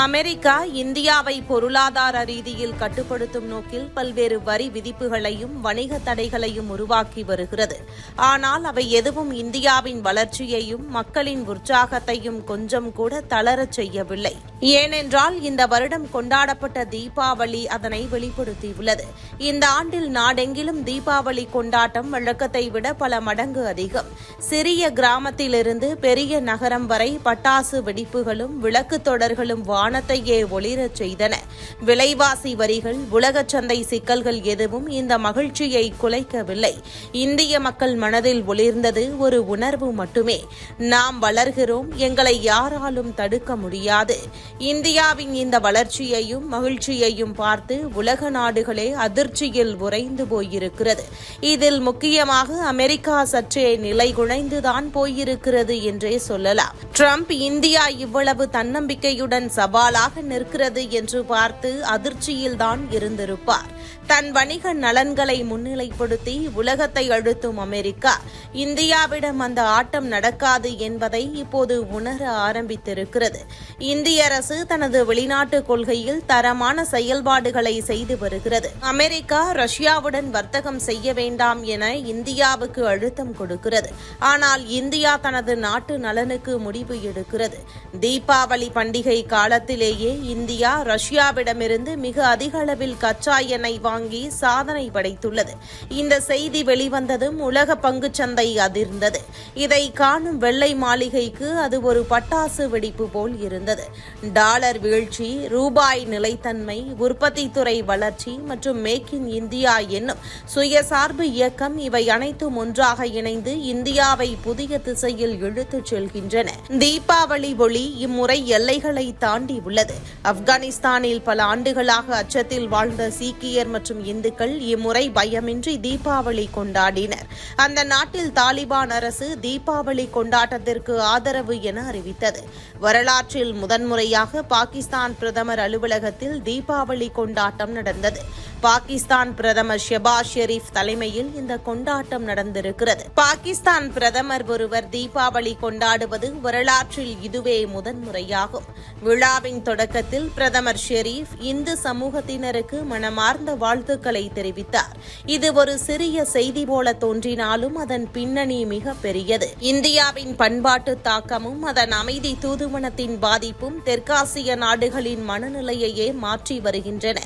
America இந்தியாவை பொருளாதார ரீதியில் கட்டுப்படுத்தும் நோக்கில் பல்வேறு வரி விதிப்புகளையும் வணிக தடைகளையும் உருவாக்கி வருகிறது. ஆனால் அவை எதுவும் இந்தியாவின் வளர்ச்சியையும் மக்களின் உற்சாகத்தையும் கொஞ்சம் கூட தளரச் செய்யவில்லை. ஏனென்றால் இந்த வருடம் கொண்டாடப்பட்ட தீபாவளி அதனை வெளிப்படுத்தியுள்ளது. இந்த ஆண்டில் நாடெங்கிலும் தீபாவளி கொண்டாட்டம் வழக்கத்தை விட பல மடங்கு அதிகம். சிறிய கிராமத்திலிருந்து பெரிய நகரம் வரை பட்டாசு வெடிப்புகளும் விளக்கு தொடர்களும் வானத்தையே ஒளிரச் செய்தன. விலைவாசி வரிகள் உலகச் சந்தை சிக்கல்கள் எதுவும் இந்த மகிழ்ச்சியை குலைக்கவில்லை. இந்திய மக்கள் மனதில் ஒளிர்ந்தது ஒரு உணர்வு மட்டுமே. நாம் வளர்கிறோம் எங்களை யாராலும் தடுக்க முடியாது. இந்தியாவின் இந்த வளர்ச்சியையும் மகிழ்ச்சியையும் பார்த்து உலக நாடுகளே அதிர்ச்சியில் உறைந்து போயிருக்கிறது. இதில் முக்கியமாக அமெரிக்கா சற்றே நிலை நிலைகுலைந்துதான் போயிருக்கிறது என்றே சொல்லலாம். ட்ரம்ப் இந்தியா இவ்வளவு தன்னம்பிக்கையுடன் சவாலாக நிற்கிறது என்று பார்த்து பார்த்து அதிர்ச்சியில்தான் இருந்திருப்பார். தன் வணிக நலன்களை முன்னிலைப்படுத்தி உலகத்தை அழுத்தும் அமெரிக்கா. இந்தியாவிடம் அந்த ஆட்டம் நடக்காது என்பதை இப்போது உணர ஆரம்பித்திருக்கிறது. இந்திய அரசு தனது வெளிநாட்டு கொள்கையில் தரமான செயல்பாடுகளை செய்து வருகிறது. அமெரிக்கா ரஷ்யாவுடன் வர்த்தகம் செய்ய வேண்டாம் என இந்தியாவுக்கு அழுத்தம் கொடுக்கிறது. ஆனால் இந்தியா தனது நாட்டு நலனுக்கு முடிவு எடுக்கிறது. தீபாவளி பண்டிகை காலத்திலேயே இந்தியா இந்தியாவிடமிருந்து மிக அதிக அளவில் கச்சா எண்ணெய் வாங்கி சாதனை படைத்துள்ளது. இந்த செய்தி வெளிவந்ததும் உலக பங்குச்சந்தை அதிர்ந்தது. இதை காணும் வெள்ளை மாளிகைக்கு அது ஒரு பட்டாசு வெடிப்பு போல் இருந்தது. டாலர் வீழ்ச்சி ரூபாய் நிலைத்தன்மை உற்பத்தி துறை வளர்ச்சி மற்றும் மேக் இன் இந்தியா என்னும் சுயசார்பு இயக்கம் இவை அனைத்தும் ஒன்றாக இணைந்து இந்தியாவை புதிய திசையில் இழுத்துச் செல்கின்றன. தீபாவளி ஒளி இம்முறை எல்லைகளை தாண்டி உள்ளது ஆப்கானிஸ்தானில் பல ஆண்டுகளாக அச்சத்தில் வாழ்ந்த சீக்கியர் மற்றும் இந்துக்கள் இம்முறை பயமின்றி தீபாவளி கொண்டாடினர். அந்த நாட்டில் தாலிபான் அரசு தீபாவளி கொண்டாட்டத்திற்கு ஆதரவு என அறிவித்தது. வரலாற்றில் முதன்முறையாக பாகிஸ்தான் பிரதமர் அலுவலகத்தில் தீபாவளி கொண்டாட்டம் நடந்தது. பாகிஸ்தான் பிரதமர் ஷெபாஸ் ஷெரீப் தலைமையில் இந்த கொண்டாட்டம் நடந்திருக்கிறது. பாகிஸ்தான் பிரதமர் ஒருவர் தீபாவளி கொண்டாடுவது வரலாற்றில் இதுவே முதன்முறையாகும். விழாவின் தொடக்கத்தில் பிரதமர் ஷெரீப் இந்து சமூகத்தினருக்கு மனமார்ந்த வாழ்த்துக்களை தெரிவித்தார். இது ஒரு சிறிய செய்தி போல தோன்றினாலும் அதன் பின்னணி மிக பெரியது. இந்தியாவின் பண்பாட்டு தாக்கமும் அதன் அமைதி தூதுவனத்தின் பாதிப்பும் தெற்காசிய நாடுகளின் மனநிலையையே மாற்றி வருகின்றன.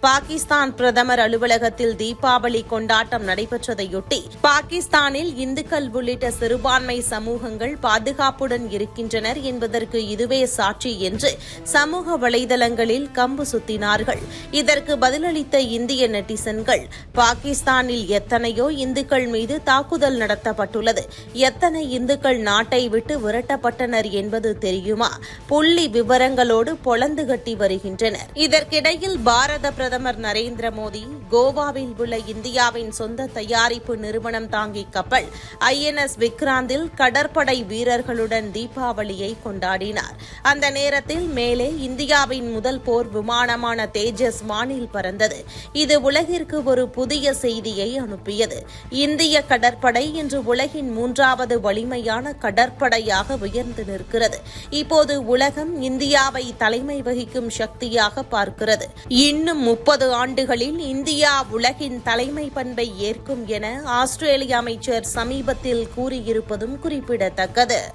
பாகிஸ்தான் பிரதமர் அலுவலகத்தில் தீபாவளி கொண்டாட்டம் நடைபெற்றதையொட்டி பாகிஸ்தானில் இந்துக்கள் உள்ளிட்ட சிறுபான்மை சமூகங்கள் பாதுகாப்புடன் இருக்கின்றனர் என்பதற்கு இதுவே சாட்சி என்று சமூக வலைதளங்களில் கம்பு சுத்தினார்கள். இதற்கு பதிலளித்த இந்திய நெட்டிசன்கள் பாகிஸ்தானில் எத்தனையோ இந்துக்கள் மீது தாக்குதல் நடத்தப்பட்டுள்ளது. எத்தனை இந்துக்கள் நாட்டை விட்டு விரட்டப்பட்டனர் என்பது தெரியுமா? புள்ளி விவரங்களோடு பொலந்து கட்டி வருகின்றனர். இதற்கிடையில் பாரத பிரதமர் நரேந்திர மோடி கோவாவில் உள்ள இந்தியாவின் சொந்த தயாரிப்பு நிறுவனம் தாங்கி கப்பல் ஐஎன்எஸ் விக்ராந்தில் கடற்படை வீரர்களுடன் தீபாவளியை கொண்டாடினார். அந்த நேரத்தில் மேலே இந்தியாவின் முதல் போர் விமானமான தேஜஸ் வானில் பறந்தது. இது உலகிற்கு ஒரு புதிய செய்தியை அனுப்பியது. இந்திய கடற்படை இன்று உலகின் மூன்றாவது வலிமையான கடற்படையாக உயர்ந்து நிற்கிறது. இப்போது உலகம் இந்தியாவை தலைமை வகிக்கும் சக்தியாக பார்க்கிறது. இன்னும் முப்பது ஆண்டுகளில் இந்தியா உலகின் தலைமை பண்பை ஏற்கும் என ஆஸ்திரேலிய அமைச்சர் சமீபத்தில் கூறியிருப்பதும் குறிப்பிடத்தக்கது.